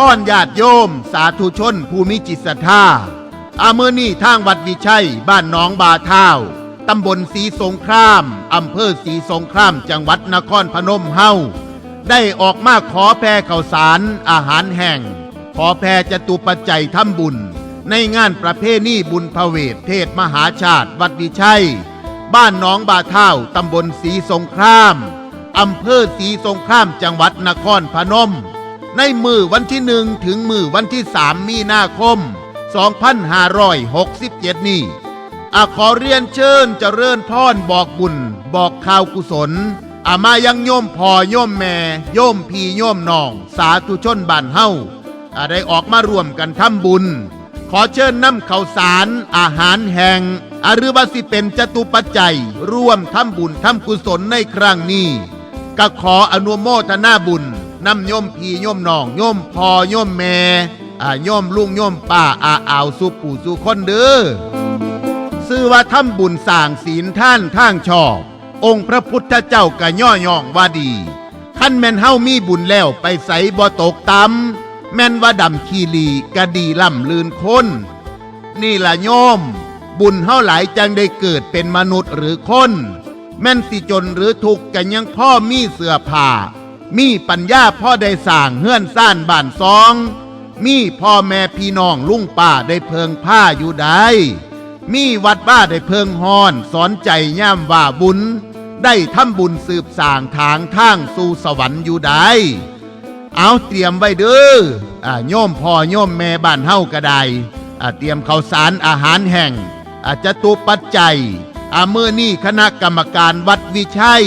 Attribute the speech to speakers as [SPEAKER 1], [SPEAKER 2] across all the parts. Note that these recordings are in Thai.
[SPEAKER 1] รญพรญาติโยม สาธุชน ผู้มีจิตศรัทธาอาเมื่อนี่ทางวัดวิชัย บ้านหนองบาเท้าตำบลศรีสงคราม อำเภอศรีสงคราม จังหวัดนครพนมเฮาได้ออกมาขอแพร่ข่าวสารอาหารแห่ง ขอแพร่จตุปัจจัยทำบุญ ในงานประเพณีบุญพระเวทเทศมหาชาติวัดวิชัย บ้านหนองบาเท้าตำบลศรีสงคราม อำเภอศรีสงครามจังหวัดนครพนม ในมือวันที่หนึ่งถึงมือวันที่สามมีนาคม 2567 นี้อาขอเรียนเชิญเจริญพรบอกบุญ บอกข่าวกุศล อามายังโยมพ่อโยมแม่โยมพี่โยมน้อง สาธุชนบ้านเฮาอาได้ออกมารวมกันทำบุญ ขอเชิญนำข้าวสารอาหารแห่งอารือว่าสิเป็นจตุปัจจัย ร่วมทำบุญทำกุศลในครั้งนี้ก็ขออนุโมทนาบุญ น้ำโยมพี่โยมน้องโยมพ่อโยมแม่อ่าโยมลุงโยมป้าอาอาวสุปู่สุคนเด้อซื้อว่าทำบุญสร้างศีลท่านท่างชอบ องค์พระพุทธเจ้ากะย่อย่องว่าดีขั้นแม่นเฮามีบุญแล้วไปใสบ่ตกตำแม่นว่าดำคีรีกะดีล่ำลืนคน นี่ล่ะโยม บุญเฮาหลายจังได้เกิดเป็นมนุษย์หรือคน แม่นสิจนหรือทุกข์กันยังพ่อมีเสื้อผ้า มีปัญญาพ่อได้สร้างเฮือนซ่านบ้านซอง มีพ่อแม่พี่น้องลุงป้าได้เพิงผ้าอยู่ได้ มีวัดบ้าได้เพิงฮอน สอนใจย่ามว่าบุญ ได้ทำบุญสืบสางทางทางสู่สวรรค์อยู่ได้ เอาเตรียมไว้เด้ออ่าโยมพ่อโยมแม่บ้านเฮาก็ไดอ่าเตรียมข้าวสารอาหารแห่งอาจจะตุปัจจัยอาเมื่อนี่คณะกรรมการวัดวิชัย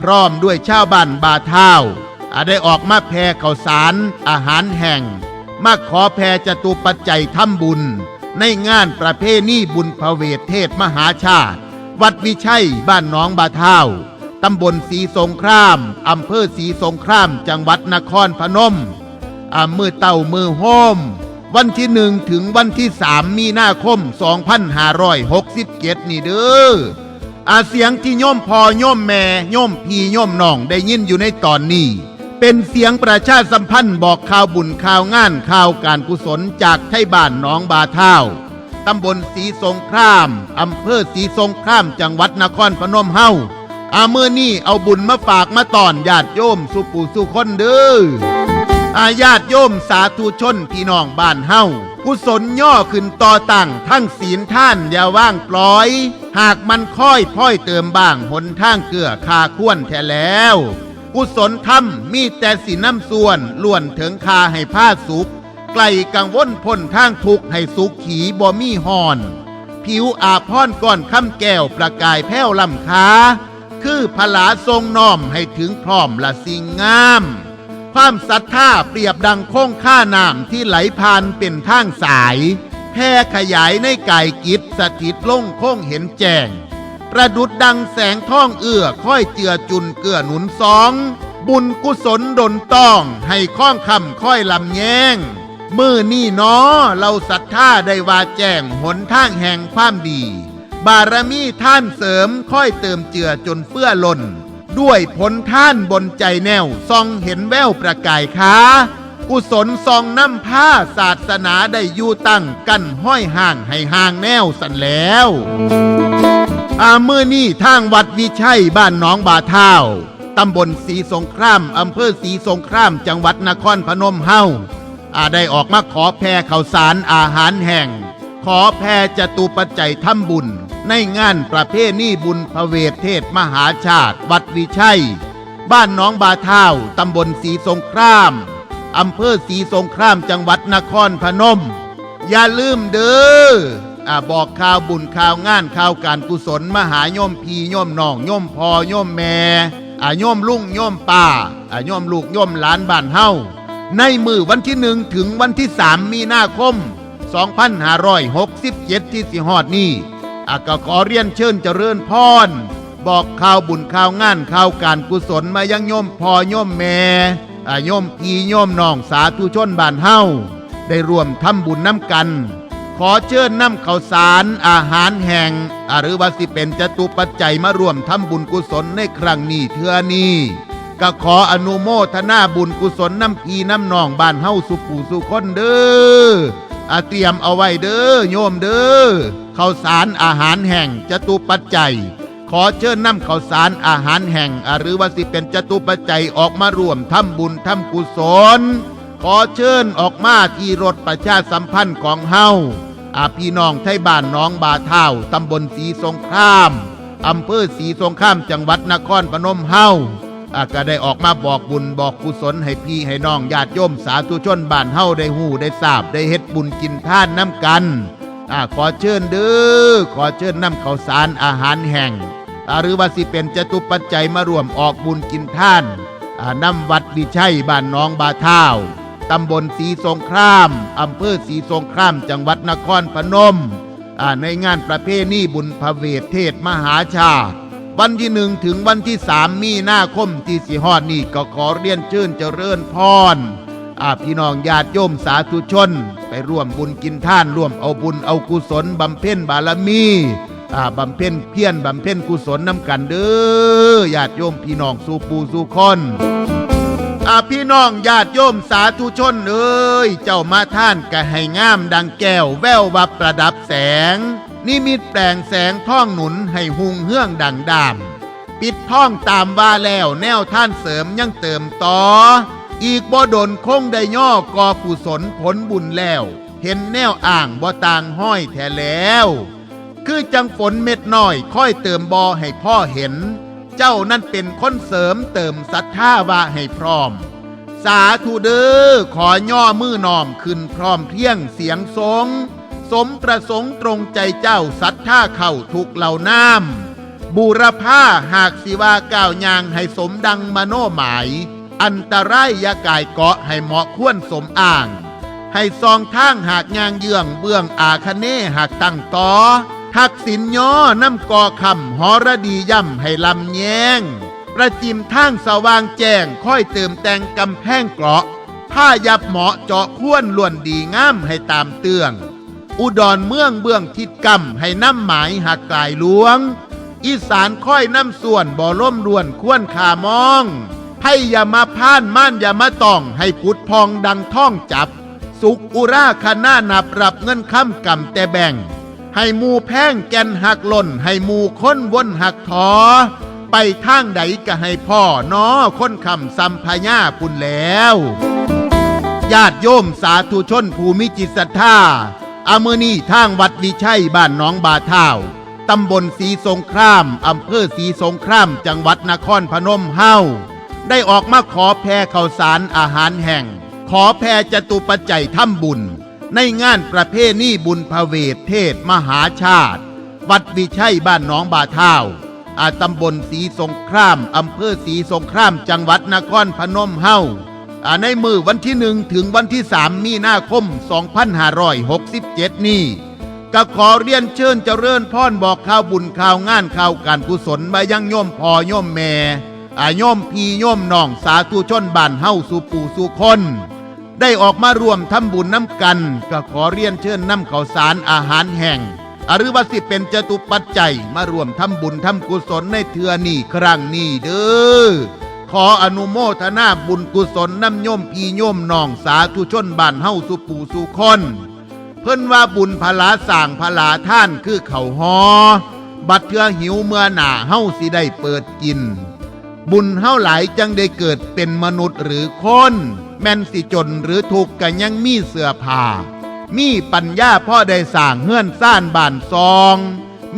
[SPEAKER 1] พร้อมด้วยชาวบ้านบาเท้าอาได้ออกมาแพร่ข้าวสารอาหารแห่ง มาขอแพร่จตุปัจจัยทำบุญ ในงานประเพณีบุญพระเวทเทศมหาชาติ วัดวิชัยบ้านหนองบาเท้าตำบลศรีสงคราม อำเภอศรีสงคราม จังหวัดนครพนมอ่ามือเต่ามือโฮมวันที่หนึ่งถึงวันที่สามมีนาคม 2567 นี่เด้อ อาเสียงที่โย่อมพอย่อมแม่ย่อมพี่ย่อมน้องได้ยินอยู่ในตอนนี้ เป็นเสียงประชาสัมพันธ์บอกข่าวบุญข่าวงานข่าวการกุศลจากไทยบ้านหนองบาเท้าตำบลศรีสงครามอำเภอศรีสงครามจังหวัดนครพนมเฮาอาเมื่อนี่เอาบุญมาฝากมาตอนญาติโยมสุปูสุคนเด้ออาญาติโยมสาธุชนพี่น้องบ้านเฮากุศลย่อขึ้นต่อตั้งทั้งศีลท่านอย่าว่างปล่อย หากมันค่อยพ้อยเติมบ้างหนทางเกื้อคาควรแท้แล้ว กุศลธรรมมีแต่สีน้ำส่วนล้วนถึงคาให้ผ้าสุข ไกลกังวลพ้นทางทุกข์ให้สุขขีบ่มีหอน ผิวอาพรก้อนคำแก้วประกายแผ้วลำคาคือพลาทรงน้อมให้ถึงพร้อมละสิ่งงาม ความศรัทธาเปรียบดังโค้งค่าน้ำที่ไหลผ่านเป็นทางสาย แพ่ขยายในกายกิจสถิตลงโค้งเห็นแจ้ง ประดุดดังแสงท่องเอื้อค่อยเจือจุนเกื้อหนุนสอง บุญกุศลดนต้องให้ข้องคำค่อยลำแยงมือนี่น้อเราศรัทธาได้ว่าแจ้งหนทางแห่งความดี บารมีท่านเสริมค่อยเติมเจือจนเปื้อล้นด้วยผลท่านบนใจแนวซองเห็นแววประกายค้า กุศลซองน้ำผ้าศาสนาได้อยู่ตั้งกันห้อยห่างให้ห่างแนวสันแล้วอาเมื่อนี่ทางวัดวิชัยบ้านหนองบาเท้าตำบลศรีสงครามอำเภอศรีสงครามจังหวัดนครพนมเฮาอาได้ออกมาขอแพร่ข่าวสารอาหารแห่ง ขอแพร่จตุปัจจัยทำบุญ ในงานประเพณีบุญพระเวทเทศมหาชาติ วัดวิชัย บ้านหนองบาเท้าตำบลศรีสงคราม อำเภอศรีสงครามจังหวัดนครพนม อย่าลืมเด้ออ่าบอกข่าวบุญข่าวงานข่าวการกุศลมหาโยมพีโยมน้องโยมพอโยมแม่อ่าโยมลุงโยมป้าอ่าโยมลูกโยมหลานบ้านเฮาในมือวันที่หนึ่งถึงวันที่สามมีนาคม 2567 ที่สิฮอดนี้อาก็ขอเรียนเชิญเจริญพร บอกข่าวบุญข่าวงานข่าวการกุศลมายังโยมพ่อโยมแม่ โยมพี่โยมน้องสาธุชนบ้านเฮาได้ร่วมทำบุญน้ำกัน ขอเชิญน้ำข้าวสารอาหารแห่งอ่าหรือว่าสิเป็นจตุปัจจัยมาร่วมทำบุญกุศลในครั้งนี้เทือนี้ก็ขออนุโมทนาบุญกุศลน้ำพีน้ำนองบ้านเฮาสุปูสุคนเด้ออาเตรียมเอาไว้เด้อโยมเด้อข้าวสารอาหารแห่งจตุปัจจัย ขอเชิญนำข้าวสารอาหารแห่งอ่าหรือว่าสิเป็นจตุปัจจัยออกมาร่วมทำบุญทำกุศล ขอเชิญออกมาที่รถประชาสัมพันธ์ของเฮาอาพี่น้องไทยบ้านน้องบาเท่าตำบลสีสงครามอำเภอสีสงครามจังหวัดนครพนมเฮาอาก็ได้ออกมาบอกบุญบอกกุศลให้พี่ให้น้องญาติโยมสาธุชนบ้านเฮาได้หูได้ทราบได้เฮ็ดบุญกินท่านน้ำกัน อาขอเชิญเด้อขอเชิญนำข้าวสารอาหารแห่งอาหรือว่าสิเป็นจตุปัจจัยมาร่วมออกบุญกินท่านนำวัดวิชัยบ้านน้องบาท่าวตำบลสีสงครามอำเภอสีสงครามจังหวัดนครพนมในงานประเพณีบุญพระเวทเทศมหาชาติ วันที่หนึ่งถึงวันที่สามมีนาคมที่สีฮอดนี่ก็ขอเรียนเชิญเจริญพรพี่น้องญาติโยมสาธุชน ไปร่วมบุญกินท่านร่วมเอาบุญเอากุศลบำเพ็ญบารมีอ่าบำเพ็ญเพียรบำเพ็ญกุศลน้ำกันเด้อญาติโยมพี่น้องสู่ปูสู่คนอาพี่น้องญาติโยมสาธุชนเอ้ยเจ้ามาท่านก็ให้งามดังแก้วแวววับประดับแสง นิมิตแปลงแสงท่องหนุนให้หุงเฮื่องดังดาม ปิดท่องตามว่าแล้วแนวท่านเสริมยังเติมต่อ อีกบ่ดนคงได้ย่อกอกุศลผลบุญแล้ว เห็นแนวอ่างบ่ต่างห้อยแท้แล้ว คือจังฝนเม็ดน้อยค่อยเติมบอให้พ่อเห็น เจ้านั่นเป็นคนเสริมเติมศรัทธาว่าให้พร้อม สาธุเด้อขอย่อมือน้อมขึ้นพร้อมเพรียงเสียงทรงสมประสงค์ตรงใจเจ้าศรัทธาเข้าทุกเหล่าน้ำบูรพาหากสิว่าก้าวยางให้สมดังมโนหมาย อันตรายยากายเกาะให้เหมาะควรสมอ่าง ให้ซองทางหากยางเยื่องเบื้องอาคเนหากตั้งต่อทักษิณย่อน้ำกอคำหอระดีย่ำให้ลำแยงประจิมทางสว่างแจ้งค่อยเติมแต่งกำแพงเกราะผ้ายับเหมาะเจาะควรล้วนดีงามให้ตามเตือง อุดรเมืองเบื้องทิศกำให้น้ำหมายหักกลายหลวง อีสานค่อยน้ำส่วนบ่อล่มรวนควรขามอง ให้อย่ามาพ่านม่านอย่ามาต้อง ให้พุดพองดังท่องจับ สุกอุราคณานับรับเงินค้ำกำแต่แบ่ง ให้มูแพงแกนหักหล่น ให้มูค้นวนหักทอ ไปทางใดก็ให้พ่อน้อค้นคำสัมพญาพุ่นแล้วญาติโยมสาธุชนภูมิจิตศรัทธาอามือนี่ทางวัดวิชัยบ้านน้องบาเท่าตำบลสีสงคราม อำเภอสีสงคราม จังหวัดนครพนมเฮ้า ได้ออกมาขอแพรข้าวสารอาหารแห่ง ขอแพรจตุปัจจัยทำบุญ ในงานประเพณีบุญพระเวทเทศมหาชาติ วัดวิชัยบ้านหน้องบาเท่าอาตำบลสีสงคราม อำเภอสีสงคราม จังหวัดนครพนมเฮาอ่าในมือวันที่หนึ่งถึงวันที่สามมีนาคม 2567 นี้ก็ขอเรียนเชิญเจริญพรบอกข่าวบุญข่าวงานข่าวการกุศลมายังโยมพ่อโยมแม่ อาโยมพี่โยมน้องสาธุชนบ้านเฮาสู่ปู่สู่คน ได้ออกมาร่วมทำบุญน้ำกัน ก็ขอเรียนเชิญน้ำข้าวสารอาหารแห่งอ่าหรือว่าสิเป็นจตุปัจจัยมาร่วมทำบุญทำกุศลในเทือนี้ครั้งนี้เด้อขออนุโมทนาบุญกุศลน้ำโยมพี่โยมน้องสาธุชนบ้านเฮาสุปูสุคน เพิ่นว่าบุญพลาสร้างพลาท่านคือเขาหอ บัดเทือหิวเมื่อหนาเฮาสิได้เปิดกิน บุญเฮาหลายจังได้เกิดเป็นมนุษย์หรือคน แม่นสิจนหรือถูกกันยังมีเสื้อผ้ามีปัญญาพ่อได้สร้างเฮือนซ่านบ้านซอง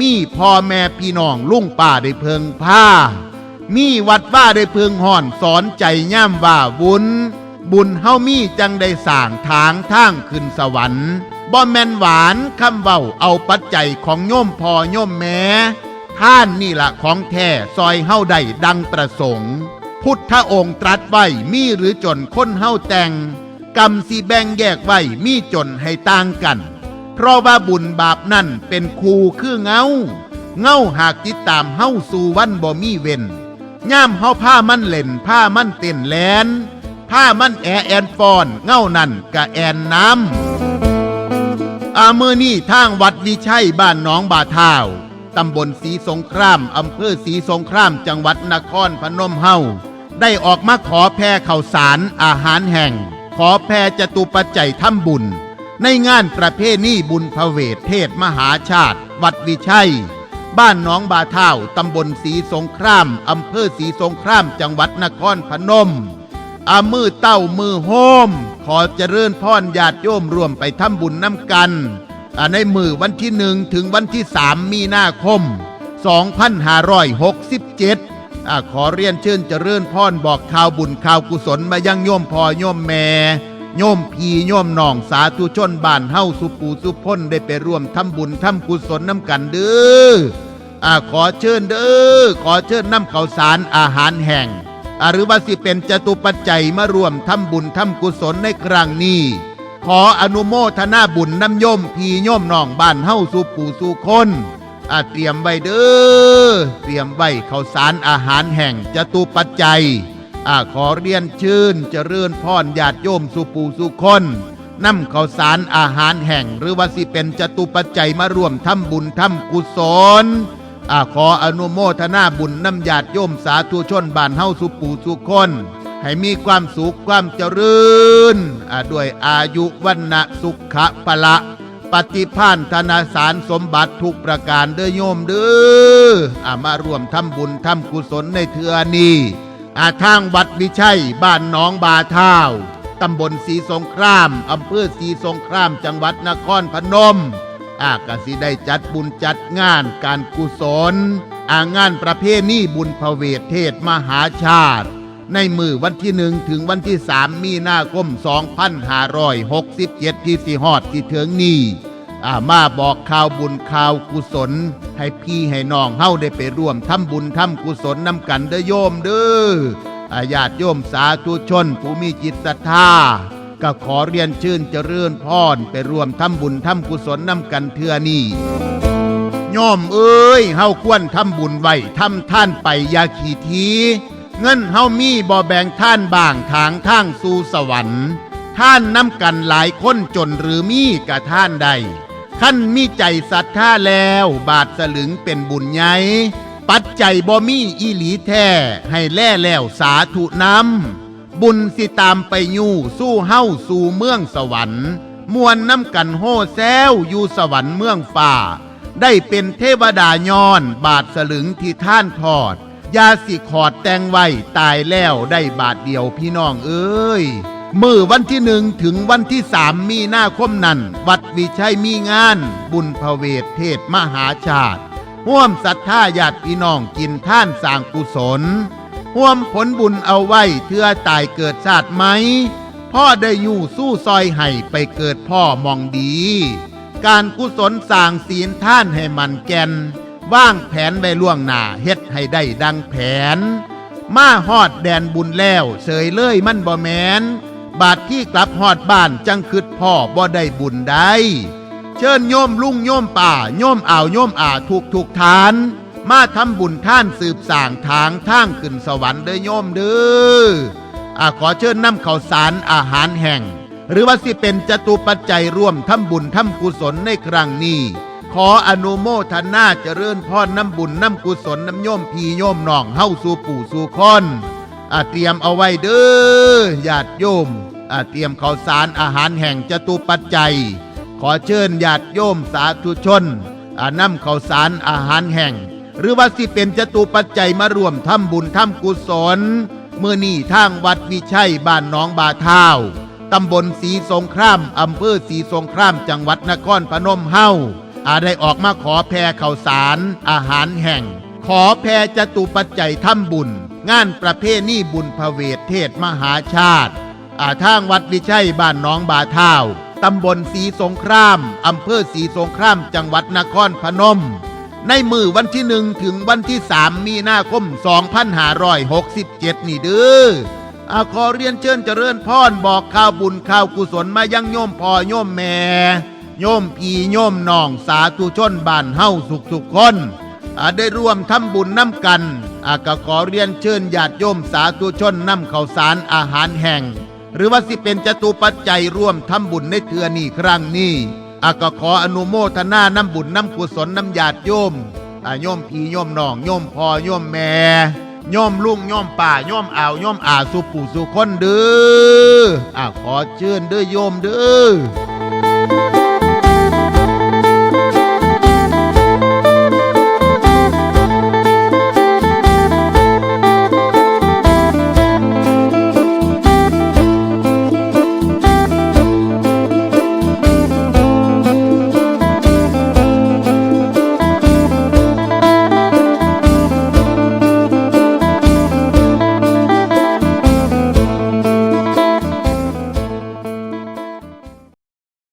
[SPEAKER 1] มีพ่อแม่พี่น้องลุงป้าได้เพิงผ้า มีวัดว่าได้เพึงห่อนสอนใจย่ำว่าบุญ บุญเฮามีจังได้สร้างทางทางขึ้นสวรรค์บ่แม่นหวานคำเว้าเอาปัจจัยของโยมพ่อโยมแม่ ท่านนี่ละของแท้ซอยเฮาได้ดังประสงค์ พุทธองค์ตรัสไว้มีหรือจนคนเฮาแต่ง กรรมสิแบ่งแยกไว้มีจนให้ต่างกัน เพราะว่าบุญบาปนั่นเป็นครูคือเงา เงาหากติดตามเฮาสู่วันบ่มีเว้นย่ามเฮาผ้ามันเล่นผ้ามันเต้นแลนผ้ามันแอแอนฟอนเง่านั่นกะแอนน้ำอามือนี่ทางวัดวิชัยบ้านหนองบาเท่า ตำบลสีสงครามอำเภอสีสงคราม จังหวัดนครพนมเฮาได้ออกมาขอแพร่ข่าวสารอาหารแห่ง ขอแพร่จตุปัจจัยทำบุญ ในงานประเพณีบุญพระเวทเทศมหาชาติ วัดวิชัย บ้านน้องบาเท่าตำบลศรีสงครามอำเภอศรีสงคราม จังหวัดนครพนมอามือเต้ามือโฮม ขอเจริญพรญาติโยมร่วมไปทำบุญน้ำกัน ในมือวันที่หนึ่งถึงวันที่สามมีนาคม 2567อขอเรียนเชิญเจริญพรบอกข่าวบุญข่าวกุศลมายังโยมพ่อโยมแม่โยมพี่โยมน้องสาธุชนบ้านเฮาสุปูสุพ้นได้ไปร่วมทำบุญทำกุศลน้ำกันเด้ออ่าขอเชิญเด้อขอเชิญน้ำข้าวสารอาหารแห่งหรือว่าสิเป็นจตุปัจจัยมาร่วมทำบุญทำกุศลในครั้งนี้ ขออนุโมทนาบุญน้ำโยมพี่โยมน้องบ้านเฮ้าสุปูสุคนอาเตรียมไว้เด้อ เตรียมไว้ข้าวสารอาหารแห่งจตุปัจจัยอาขอเรียนชื่นเจริญพรญาติโยมสุปูสุคนนำข้าวสารอาหารแห่ง หรือว่าสิเป็นจตุปัจจัยมาร่วมทำบุญทำกุศลอาขออนุโมทนาบุญนำญาติโยมสาธุชนบ้านเฮ้าสุปูสุคน ให้มีความสุขความเจริญด้วยอายุวันนะสุขะปะละ ปฏิพานธนาสารสมบัติทุกประการเด้อโยมเด้ออามาร่วมทำบุญทำกุศลในเทือนี้อาทางวัดวิชัยบ้านหนองบาเท่าตำบลศรีสงครามอำเภอศรีสงครามจังหวัดนครพนม อากสิได้จัดบุญจัดงานการกุศล อางานประเพณีบุญพระเวทเทศมหาชาติ ในมือวันที่หนึ่งถึงวันที่สามมีนาคม2567 ที่สิฮอดที่เถึงนี้อามาบอกข่าวบุญข่าวกุศล ให้พี่ให้น้องเฮาได้ไปร่วมทำบุญทำกุศลนำกันเด้อโยมเด้ออาญาติโยมสาธุชน ผู้มีจิตศรัทธาก็ขอเรียนชื่นเจริญพรไปร่วมทำบุญทำกุศลนำกันเทือนี้โยมเอ้ยเฮาควรทำบุญไว้ทำท่านไปยาขีที เงินเฮามีบ่แบ่งท่านบางทางทางสู่สวรรค์ ท่านนำกันหลายคนจนหรือมีกะท่านใดขั้นมีใจศรัทธาแล้วบาทสลึงเป็นบุญใหญ่ปัจจัยบ่มีอีหลีแท้ให้แล่แล้วสาธุนำบุญสิตามไปยู่สู้เฮ้าสู่เมืองสวรรค์ มวลน้ำกันโฮแซวอยู่สวรรค์เมืองฝ่า ได้เป็นเทวดาย้อนบาทสลึงที่ท่านทอด ยาสิขอดแตงไว้ตายแล้วได้บาทเดียวพี่น้องเอ้ยมือวันที่หนึ่งถึงวันที่สามมีหน้าคมนั้น วัดวิชัยมีงาน บุญพระเวทเทศมหาชาติห่วมศรัทธาญาติพี่น้องกินท่านสร้างกุศลห่วมผลบุญเอาไว้เพื่อตายเกิดชาติไหม พ่อได้อยู่สู้ซอยให้ไปเกิดพ่อมองดี การกุศลสร้างศีลท่านให้มันแก่น ว่างแผนไว้ล่วงหน้าเฮ็ดให้ได้ดังแผน มาฮอดแดนบุญแล้วเสยเลยมันบ่แมนบาดที่กลับฮอดบ้านจังคืดพ่อบ่ได้บุญได้เชิญโยมลุงโยมป่าโยมอ่าวโยมอ่าถูกถูกทาน มาทำบุญท่านสืบสางทางทางขึ้นสวรรค์เด้อโยมเด้ออาขอเชิญนำข้าวสารอาหารแห่ง หรือว่าสิเป็นจตุปัจจัยร่วมทำบุญทำกุศลในครั้งนี้ ขออนุโมทนาเจริญพรน้ำบุญน้ำกุศลน้ำโยมพี่โยมน้องเฮาสู่ปู่สู่คนอาเตรียมเอาไว้เด้อญาติโยมอาเตรียมข้าวสารอาหารแห่งจตุปัจจัย ขอเชิญญาติโยมสาธุชนอานำข้าวสารอาหารแห่ง หรือว่าสิเป็นจตุปัจจัยมาร่วมทำบุญทำกุศลเมื่อนี่ทางวัดวิชัยบ้านน้องบาเท่าตำบลศรีสงครามอำเภอศรีสงครามจังหวัดนครพนมเฮา อาได้ออกมาขอแพรข้าวสาร อาหารแห่ง ขอแพรจตุปัจจัยทำบุญ งานประเพณีบุญพระเวทเทศมหาชาติ อาทางวัดวิชัยบ้านน้องบาเท่าตำบลศรีสงคราม อำเภอศรีสงคราม จังหวัดนครพนม ในมือวันที่หนึ่งถึงวันที่สามมีนาคม 2567 นี่เด้ออาขอเรียนเชิญเจริญพรบอกข่าวบุญข่าวกุศลมายังโยมพ่อโยมแม่ โยมพี่โยมน้องสาธุชนบ้านเฮาสุขทุกๆคนได้ร่วมทำบุญน้ำกันอาก็ขอเรียนเชิญญาติโยมสาธุชนนำข้าวสารอาหารแห่งหรือว่าสิเป็นจตุปัจจัยร่วมทำบุญในเทือนี้ครั้งนี้อาก็ขออนุโมทนาน้ำบุญน้ำกุศลน้ำญาติโยมโยมพี่โยมน้องโยมพ่อโยมแม่ย่อมลุงย่อมป่าย่อมอ่าวย่อมอาสุปู่สุคนเด้ออะขอเชิญเด้อโยมเด้อ